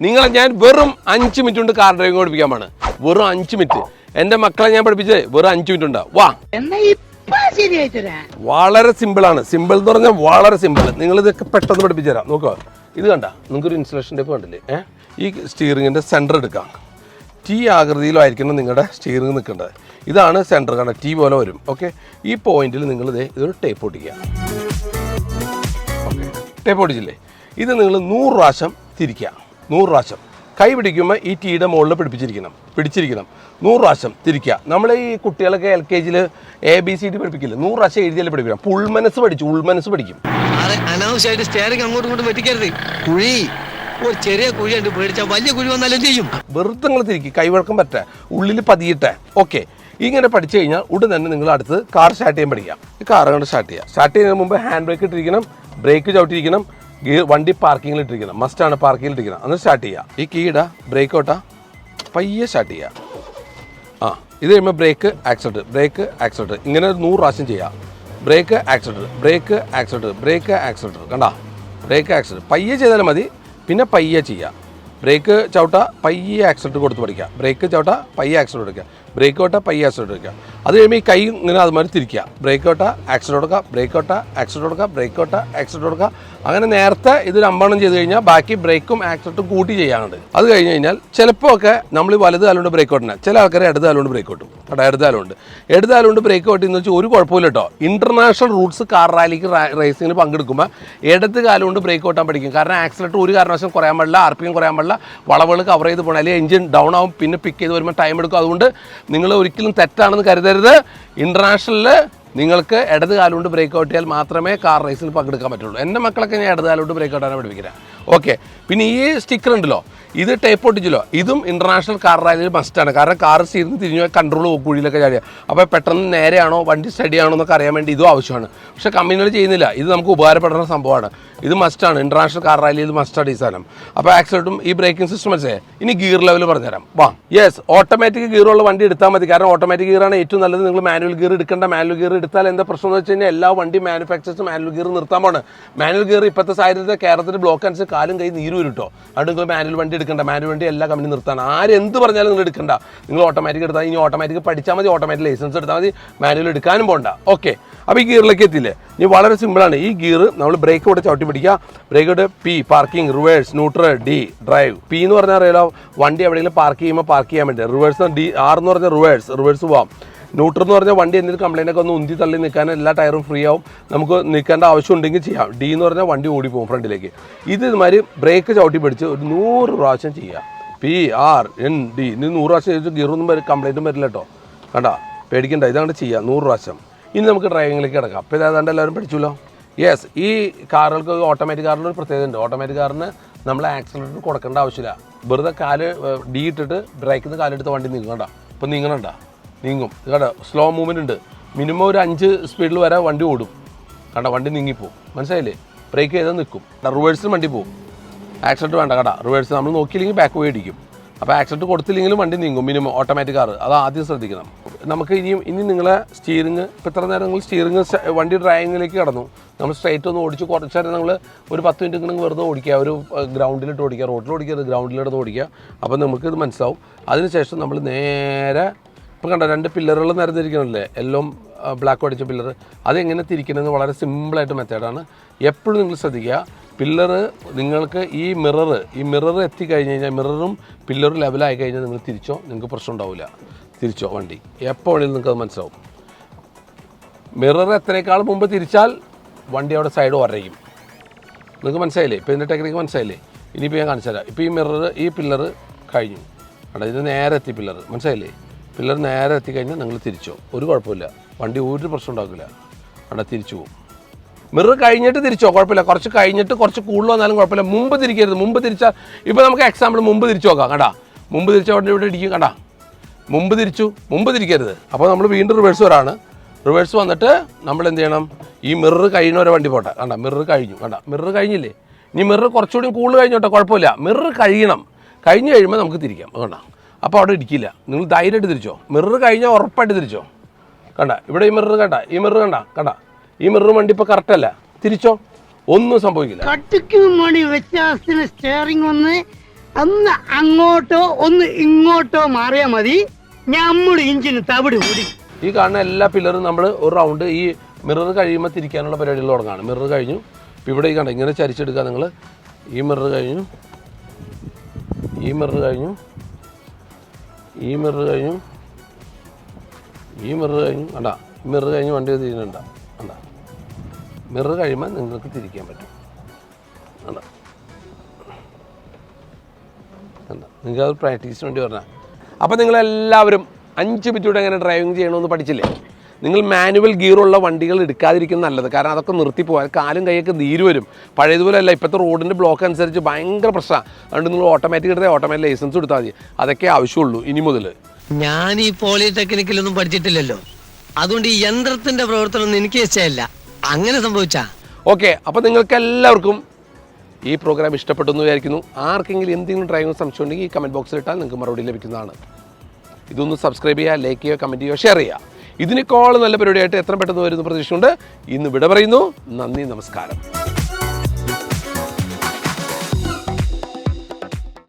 നിങ്ങളെ ഞാൻ വെറും അഞ്ച് മിനിറ്റ് കൊണ്ട് കാർ ഡ്രൈവിംഗ് പഠിപ്പിക്കാൻ പാണ് വെറും അഞ്ച് മിനിറ്റ് എന്റെ മക്കളെ ഞാൻ പഠിപ്പിച്ചത് വെറും അഞ്ച് മിനിറ്റ് ഉണ്ടാവും. വാ. വളരെ സിമ്പിൾ ആണ്. സിമ്പിൾ എന്ന് പറഞ്ഞാൽ വളരെ സിമ്പിൾ നിങ്ങൾ ഇതൊക്കെ പെട്ടെന്ന് പഠിപ്പിച്ചു തരാം. നോക്കുക ഇത് കണ്ട. നിങ്ങൾക്കൊരു ഇൻസ്റ്റലേഷൻ ടൈപ്പ് കണ്ടില്ലേ? ഏ? ഈ സ്റ്റിയറിങ്ങിന്റെ സെന്റർ എടുക്കാം. ടി ആകൃതിയിലായിരിക്കണം നിങ്ങളുടെ സ്റ്റിയറിംഗ് നിൽക്കേണ്ടത്. ഇതാണ് സെന്റർ കണ്ട ടി പോലെ വരും. ഓക്കെ ഈ പോയിന്റിൽ നിങ്ങൾ ഇതേ ഇതൊരു ടേപ്പ് ഒട്ടിക്കുക ഓക്കെ ടേപ്പ് ഒട്ടിച്ചില്ലേ ഇത് നിങ്ങൾ നൂറ് പ്രാവശ്യം തിരിക്കുക. നൂറ് പ്രാവശ്യം. കൈ പിടിക്കുമ്പോൾ ഈ ടീയുടെ മുകളിൽ പിടിപ്പിച്ചിരിക്കണം. പിടിച്ചിരിക്കണം. നൂറ് പ്രാവശ്യം തിരിക്കുക. നമ്മൾ ഈ കുട്ടികളൊക്കെ എൽ കെ ജിയിൽ എ ബി സി ഡി പഠിപ്പിക്കില്ല? നൂറ് പ്രാവശ്യം എഴുതിയാലും പഠിപ്പിക്കണം. ഫുൾ മനസ്സ് പഠിച്ചു ഉൾമനസ് പഠിക്കും. അനാവശ്യമായിട്ട് സ്റ്റേറിംഗ് അങ്ങോട്ടും ഇങ്ങോട്ടും കുഴി. ഒരു ചെറിയ കുഴി ഉണ്ട് പേടിച്ചാൽ വലിയ കുഴി വന്നാലും ചെയ്യും? വെറുതെ നിങ്ങൾ തിരിക്കും. കൈവഴക്കം പറ്റേ. ഉള്ളിൽ പതിയിട്ടെ. ഓക്കെ. ഇങ്ങനെ പഠിച്ചു കഴിഞ്ഞാൽ ഉടൻ തന്നെ നിങ്ങൾ അടുത്ത് കാർ സ്റ്റാർട്ട് ചെയ്യാൻ പഠിക്കാം. ഈ കാർ കൊണ്ട് സ്റ്റാർട്ട് ചെയ്യാം. സ്റ്റാർട്ട് ചെയ്യുന്നതിന് മുമ്പ് ഹാൻഡ് ബ്രേക്ക് ഇട്ടിരിക്കണം. ബ്രേക്ക് ചവിട്ടിയിരിക്കണം. ഗിയർ വണ്ടി പാർക്കിങ്ങിൽ ഇട്ടിരിക്കണം ആണ് പാർക്കിങ്ങിൽ ഇട്ടിരിക്കുന്നത് അന്ന് സ്റ്റാർട്ട് ചെയ്യുക ഈ കീട ബ്രേക്ക് ഔട്ടാ പയ്യെ സ്റ്റാർട്ട് ചെയ്യുക ആ ഇത് കഴിയുമ്പോൾ ബ്രേക്ക് ആക്സിഡന്റ് ബ്രേക്ക് ആക്സിഡന്റ് ഇങ്ങനെ ഒരു നൂറ് പ്രാവശ്യം ചെയ്യാം. Brake accident brake accident brake accident കണ്ട? ബ്രേക്ക് ആക്സിഡന്റ് പയ്യെ ചെയ്താലും മതി. പിന്നെ പയ്യെ ചെയ്യുക ബ്രേക്ക് ചവിട്ട പയ്യെ ആക്സിഡന്റ് കൊടുത്ത് പഠിക്കുക ബ്രേക്ക് ചവിട്ട പയ്യെ ആക്സിഡന്റ് എടുക്കുക ബ്രേക്ക് ഔട്ട പയ്യ ആക്സിഡന്റ് എടുക്കുക. അത് കഴിയുമ്പോൾ ഈ കൈ ഇങ്ങനെ അതുമാതിരി തിരിക്കുക. ബ്രേക്ക് ഔട്ട ആക്സിഡന്റ് കൊടുക്കുക ബ്രേക്ക് ഔട്ട ആക്സിഡന്റ് കൊടുക്കുക ബ്രേക്ക് ഔട്ട കൊടുക്കുക അങ്ങനെ നേരത്തെ ഇത് രണ്ടെണ്ണം ചെയ്ത് കഴിഞ്ഞാൽ ബാക്കി ബ്രേക്കും ആക്സിഡന്റും കൂട്ടി ചെയ്യാനുണ്ട്. അത് കഴിഞ്ഞ് കഴിഞ്ഞാൽ ചിലപ്പോൾ ഒക്കെ നമ്മൾ വലത് കാലുകൊണ്ട് ബ്രേക്ക് ഓട്ടണം. ചില ആൾക്കാർ ഇടത് കാലുകൊണ്ട് ബ്രേക്ക് ഔട്ടും കേട്ടോ ഇടത് കാലുകൊണ്ട്. ഇടത് കാലുകൊണ്ട് ബ്രേക്ക് ഓട്ടിന്ന് വെച്ചാൽ ഒരു കുഴപ്പമില്ല കേട്ടോ. ഇന്റർനാഷണൽ റൂട്ട്സ് കാർ റാലിക്ക് റേസിങ്ങിന് പങ്കെടുക്കുമ്പോൾ ഇടത് കാലുകൊണ്ട് ബ്രേക്ക് ഔട്ടാൻ പഠിക്കും. കാരണം ആക്സിലേറ്റർ ഒരു കാരണവശാലും കുറയാൻ പാടില്ല ആർ കുറയാൻ പാടില്ല. വളവുകൾ കവർ ചെയ്ത് പോകണം. അല്ലെങ്കിൽ എഞ്ചിൻ ഡൗൺ ആവും പിന്നെ പിക്ക് ചെയ്ത് വരുമ്പോൾ ടൈം എടുക്കും. അതുകൊണ്ട് നിങ്ങൾ ഒരിക്കലും തെറ്റാണെന്ന് കരുതരുത്. ഇന്റർനാഷണലിൽ നിങ്ങൾക്ക് ഇടത് കാലുകൊണ്ട് ബ്രേക്ക് ഔട്ട് ചെയ്യാൽ മാത്രമേ കാർ റേസിൽ പങ്കെടുക്കാൻ പറ്റുള്ളൂ. എന്റെ മക്കളൊക്കെ ഞാൻ ഇടത് കാലുകൊണ്ട് ബ്രേക്ക് ഔട്ടാണ് പഠിപ്പിക്കുന്നത് ഓക്കെ. പിന്നെ ഈ സ്റ്റിക്കർ ഉണ്ടല്ലോ ഇത് ടേപ്പ് ഒട്ടിച്ചല്ലോ ഇതും ഇന്റർനാഷണൽ കാർ റാലിയിൽ മസ്റ്റാണ് കാരണം കാർ സീരിന്ന് തിരിഞ്ഞു കൺട്രോൾ കുഴിയിലൊക്കെ ചാടിയ. അപ്പോൾ പെട്ടെന്ന് നേരെയാണോ വണ്ടി സ്റ്റഡി ആണോ എന്നൊക്കെ അറിയാൻ വേണ്ടി ഇതും ആവശ്യമാണ്. പക്ഷേ കമ്പനികൾ ചെയ്യുന്നില്ല. ഇത് നമുക്ക് ഉപകാരപ്പെടുന്ന സംഭവമാണ്. ഇത് മസ്റ്റാണ് ഇന്റർനാഷണൽ കാർ റാലിയിൽ മസ്റ്റാണ് ഈ സാധനം. അപ്പോൾ ആക്സിഡന്റും ഈ ബ്രേക്കിംഗ് സിസ്റ്റം മനസ്സിലായി ഇനി ഗിയർ ലെവൽ പറഞ്ഞുതരാം. വാ. യെസ് ഓട്ടോമാറ്റിക് ഗിയറുള്ള വണ്ടി എടുത്താൽ മതി. കാരണം ഓട്ടോമാറ്റിക് ഗിയറാണ് ഏറ്റവും നല്ലത്. നിങ്ങൾ മാനുവൽ ഗിയർ എടുക്കേണ്ട. മാനുവൽ ഗിയർ എടുത്താൽ എന്താ പ്രശ്നം എന്ന് വെച്ച് കഴിഞ്ഞാൽ എല്ലാ വണ്ടി മാനുഫാക്ചേഴ്സ് മാനുവൽ ഗിയർ നിർത്താൻ പോണ്. മാനുവൽ ഗിയർ ഇപ്പോഴത്തെ സാഹചര്യത്തിൽ കേരളത്തിൽ ബ്ലോക്ക് അനുസരിച്ച് കാലും കൈ നീര് വരും അതുകൊണ്ട് നിങ്ങൾ മാനുവൽ വണ്ടി എടുക്കണ്ട. മാനുവൽ വണ്ടി എല്ലാ കമ്പനി നിർത്താൻ ആരെന്ത് പറഞ്ഞാലും നിങ്ങൾ എടുക്കണ്ട. നിങ്ങൾ ഓട്ടോമാറ്റിക് എടുത്താൽ ഇനി ഓട്ടോമാറ്റിക് പഠിച്ചാൽ മതി. ഓട്ടോമാറ്റിക് ലൈസൻസ് എടുത്താൽ മതി. മാനുവൽ എടുക്കാനും പോകണ്ട ഓക്കെ അപ്പോൾ ഈ ഗിയറിലേക്ക് എത്തിയില്ലേ? ഇനി വളരെ സിമ്പിളാണ് ഈ ഗിയർ നമ്മൾ ബ്രേക്ക് കൂടെ ചവിട്ടി പിടിക്കുക. ബ്രേക്ക് കൂടെ P parking reverse neutral D drive P എന്ന് പറഞ്ഞാൽ അറിയാലോ വണ്ടി എവിടെയെങ്കിലും പാർക്ക് ചെയ്യുമ്പോൾ പാർക്ക് ചെയ്യാൻ വേണ്ടി. റിവേഴ്സ് ഡി ആർ എന്ന് പറഞ്ഞാൽ റിവേഴ്സ് റിവേഴ്സ് പോവാം ന്യൂട്രൽ എന്ന് പറഞ്ഞാൽ വണ്ടി എന്തെങ്കിലും കംപ്ലൈന്റ് ഒക്കെ ഒന്ന് ഉന്തി തള്ളി നിൽക്കാൻ എല്ലാ ടയറും ഫ്രീ ആവും. നമുക്ക് നിൽക്കേണ്ട ആവശ്യം ഉണ്ടെങ്കിൽ ചെയ്യാം. ഡി എന്ന് പറഞ്ഞാൽ വണ്ടി ഓടി പോകും ഫ്രണ്ടിലേക്ക് ഇത് ഇതുമാതിരി ബ്രേക്ക് ചവിട്ടി പിടിച്ച് ഒരു നൂറ് പ്രാവശ്യം ചെയ്യാം. പി ആർ എൻ ഡി ഇനി നൂറ് പ്രാവശ്യം ചെയ്തിട്ട് ഗിയറൊന്നും വരും കംപ്ലൈന്റും വരില്ല കേട്ടോ. കണ്ട? പേടിക്കണ്ട. ഇതാണ് ചെയ്യുക നൂറ് പ്രാവശ്യം. ഇനി നമുക്ക് ഡ്രൈവിങ്ങിലേക്ക് കിടക്കാം. അപ്പോൾ ഇതാണ്ട് എല്ലാവരും പഠിച്ചല്ലോ യെസ് ഈ കാറുകൾക്ക് ഓട്ടോമാറ്റിക് കാറിന് ഒരു പ്രത്യേകത ഉണ്ട്. ഓട്ടോമാറ്റിക് കാറിന് നമ്മൾ ആക്സിലേറ്റർ കൊടുക്കേണ്ട ആവശ്യമില്ല. വെറുതെ കാൽ ഡി ഇട്ടിട്ട് ബ്രേക്കിൽ നിന്ന് കാലെടുത്ത് വണ്ടി നീങ്ങണ്ട. ഇപ്പം നീങ്ങണണ്ട? നീങ്ങും. കേട്ടോ സ്ലോ മൂവ്മെന്റ് ഉണ്ട്. മിനിമം ഒരു അഞ്ച് സ്പീഡിൽ വരെ വണ്ടി ഓടും. കണ്ട? വണ്ടി നീങ്ങിപ്പോവും. മനസ്സിലായില്ലേ? ബ്രേക്ക് ചെയ്താൽ നിൽക്കും റിവേഴ്സിൽ വണ്ടി പോകും ആക്സിഡന്റ് വേണ്ട കേട്ടോ റിവേഴ്സ് നമ്മൾ നോക്കിയില്ലെങ്കിൽ ബാക്ക് പോയി ഇടിക്കും. അപ്പോൾ ആക്സിഡന്റ് കൊടുത്തില്ലെങ്കിലും വണ്ടി നീങ്ങും. മിനിമം ഓട്ടോമാറ്റിക് കാർ അത് ആദ്യം ശ്രദ്ധിക്കണം. നമുക്ക് ഇനിയും ഇനി നിങ്ങളെ സ്റ്റിയറിങ് ഇപ്പോൾ ഇത്ര നേരം നിങ്ങൾ സ്റ്റിയറിങ് വണ്ടി ഡ്രൈവിങ്ങിലേക്ക് കടന്നു. നമ്മൾ സ്ട്രൈറ്റ് ഒന്ന് ഓടിച്ച് കുറച്ച് നേരം നിങ്ങൾ ഒരു പത്ത് മിനിറ്റ് ഇങ്ങനെ വെറുതെ ഓടിക്കുക. ഒരു ഗ്രൗണ്ടിലിട്ട് ഓടിക്കുക. റോഡിൽ ഓടിക്കരുത് ഗ്രൗണ്ടിലിട്ട് ഓടിക്കുക. അപ്പോൾ നമുക്ക് ഇത് മനസ്സിലാവും. അതിനുശേഷം നമ്മൾ നേരെ ഇപ്പം കണ്ട രണ്ട് പില്ലറുകൾ നിരന്നിരിക്കണമല്ലേ എല്ലാം ബ്ലാക്ക് അടിച്ച പില്ലർ അതെങ്ങനെ തിരിക്കണമെന്ന് വളരെ സിമ്പിളായിട്ട് മെത്തേഡാണ് എപ്പോഴും നിങ്ങൾ ശ്രദ്ധിക്കുക പില്ലറ് നിങ്ങൾക്ക് ഈ മിറർ ഈ മിറർ എത്തിക്കഴിഞ്ഞ് കഴിഞ്ഞാൽ മിററും പില്ലറും ലെവലായി കഴിഞ്ഞാൽ നിങ്ങൾ തിരിച്ചോ? നിങ്ങൾക്ക് പ്രശ്നം ഉണ്ടാവില്ല തിരിച്ചോ വണ്ടി? എപ്പോൾ നിങ്ങൾക്ക് അത് മനസ്സിലാവും. മിറർ എത്രയേക്കാൾ മുമ്പ് തിരിച്ചാൽ വണ്ടി അവിടെ സൈഡ് വരയ്ക്കും നിങ്ങൾക്ക് മനസ്സിലായില്ലേ? ഇപ്പോൾ ഇതിന്റെ ടെക്നിക്ക് മനസ്സിലായില്ലേ? ഇനിയിപ്പോൾ ഞാൻ കാണിച്ചു തരാം ഇപ്പോൾ ഈ മിറർ ഈ പില്ലർ കഴിഞ്ഞു. അവിടെ ഇത് നേരെ എത്തി പില്ലർ മനസ്സിലായില്ലേ? പില്ലർ നേരെ എത്തിക്കഴിഞ്ഞാൽ നിങ്ങൾ പോകും. ഒരു കുഴപ്പമില്ല. വണ്ടി ഒരു പ്രശ്നം ഉണ്ടാക്കില്ല. അവിടെ തിരിച്ചു പോകും. മിറർ കഴിഞ്ഞിട്ട് തിരിച്ചോ? കുഴപ്പമില്ല. കുറച്ച് കഴിഞ്ഞിട്ട് കുറച്ച് കൂടുതൽ വന്നാലും കുഴപ്പമില്ല. മുമ്പ് തിരിക്കരുത്. മുമ്പ് തിരിച്ചാൽ ഇപ്പോൾ നമുക്ക് എക്സാമ്പിൾ മുമ്പ് തിരിച്ചു നോക്കാം. കണ്ടാ? മുമ്പ് തിരിച്ച വണ്ടി ഇവിടെ ഇടിക്കും കണ്ടാ? മുമ്പ് തിരിച്ചു. മുമ്പ് തിരിക്കരുത്. അപ്പോൾ നമ്മൾ വീണ്ടും റിവേഴ്സ് വരാണ്. റിവേഴ്സ് വന്നിട്ട് നമ്മൾ എന്ത് ചെയ്യണം? ഈ മിറർ കഴിയുന്ന ഒരു വണ്ടി പോട്ടെ. കണ്ട? മിറർ കഴിഞ്ഞു. കണ്ട? മിറർ കഴിഞ്ഞില്ലേ? ഇനി മിറർ കുറച്ചുകൂടി കൂടുതൽ കഴിഞ്ഞോട്ടെ? കുഴപ്പമില്ല. മിറർ കഴിയണം. കഴിഞ്ഞ് കഴിയുമ്പോൾ നമുക്ക് തിരിക്കാം. കണ്ട? അപ്പോൾ അവിടെ ഇരിക്കില്ല. നിങ്ങൾ ധൈര്യമായിട്ട് തിരിച്ചോ. മിറർ കഴിഞ്ഞാൽ ഉറപ്പായിട്ട് തിരിച്ചോ. കണ്ട ഇവിടെ ഈ മിറർ കണ്ട ഈ മിറർ കണ്ട കണ്ട. ഈ മിറർ വണ്ടി ഇപ്പോൾ കറക്റ്റ് അല്ല. തിരിച്ചോ. ഒന്നും സംഭവിക്കില്ല. കട്ടിക്കും മണി വ്യത്യാസത്തിന് സ്റ്റിയറിംഗ് വന്ന് ഒന്ന് അങ്ങോട്ടോ ഒന്ന് ഇങ്ങോട്ടോ മാറിയാ മതി. ഞമ്മൾ ഇഞ്ചിന് തവിട് കൂടി. ഈ കാണുന്ന എല്ലാ പില്ലറും നമ്മൾ ഒരു റൗണ്ട് ഈ മിറർ കഴിയുമ്പോൾ തിരിക്കാനുള്ള പരിപാടികൾ തുടങ്ങാണ്. മിറർ കഴിഞ്ഞു. ഇപ്പം ഇവിടെ ഈ കണ്ട ഇങ്ങനെ ചരിച്ചെടുക്കുക നിങ്ങൾ ഈ മിറർ കഴിഞ്ഞു. ഈ മിറർ കഴിഞ്ഞു. ഈ മിറർ കഴിഞ്ഞു ഈ മിറർ കഴിഞ്ഞു കണ്ട മിറർ കഴിഞ്ഞ് വണ്ടി തിരിയുന്നുണ്ട കണ്ട മിറർ കഴിയുമ്പോൾ നിങ്ങൾക്ക് തിരിക്കാൻ പറ്റും. കണ്ട നിങ്ങൾക്ക് അത് പ്രാക്ടീസിന് വേണ്ടി പറഞ്ഞാൽ അപ്പോൾ നിങ്ങളെല്ലാവരും അഞ്ച് മിനിറ്റ് എങ്ങനെ ഡ്രൈവിംഗ് ചെയ്യണമെന്ന് പഠിച്ചില്ലേ? നിങ്ങൾ മാനുവൽ ഗിയറുള്ള വണ്ടികൾ എടുക്കാതിരിക്കുന്ന നല്ലത്. കാരണം അതൊക്കെ നിർത്തി പോകാൻ കാലും കൈയൊക്കെ നീര് വരും. പഴയതുപോലെ അല്ല ഇപ്പോഴത്തെ റോഡിന്റെ ബ്ലോക്ക് അനുസരിച്ച് ഭയങ്കര പ്രശ്നമാണ് അതുകൊണ്ട് നിങ്ങൾ ഓട്ടോമാറ്റിക് എടുത്താൽ ഓട്ടോമാറ്റിക് ലൈസൻസ് എടുത്താൽ മതി. അതൊക്കെ ആവശ്യമുള്ളൂ ഇനി മുതൽ ഞാൻ ഈ പോളിടെക്നിക്കിലൊന്നും പഠിച്ചിട്ടില്ലല്ലോ. അതുകൊണ്ട് ഈ യന്ത്രത്തിന്റെ പ്രവർത്തനം എനിക്ക് ഇഷ്ടമല്ല. അങ്ങനെ സംഭവിച്ചാ. ഓക്കെ അപ്പോൾ നിങ്ങൾക്ക് എല്ലാവർക്കും ഈ പ്രോഗ്രാം ഇഷ്ടപ്പെട്ടു എന്ന് വിചാരിക്കുന്നു. ആർക്കെങ്കിലും എന്തെങ്കിലും ഡ്രൈവിംഗ് സംശയം ഉണ്ടെങ്കിൽ ഈ കമന്റ് ബോക്സിൽ ഇട്ടാൽ നിങ്ങൾക്ക് മറുപടി ലഭിക്കുന്നതാണ്. ഇതൊന്ന് സബ്സ്ക്രൈബ് ചെയ്യുക ലൈക്ക് ചെയ്യുക കമന്റ് ചെയ്യുക ഷെയർ ചെയ്യുക. ഇതിനേക്കാൾ നല്ല പരിപാടിയായിട്ട് എത്ര പെട്ടെന്ന് വരുന്ന പ്രതീക്ഷയുണ്ട് ഇന്ന് വിട പറയുന്നു. നന്ദി നമസ്കാരം.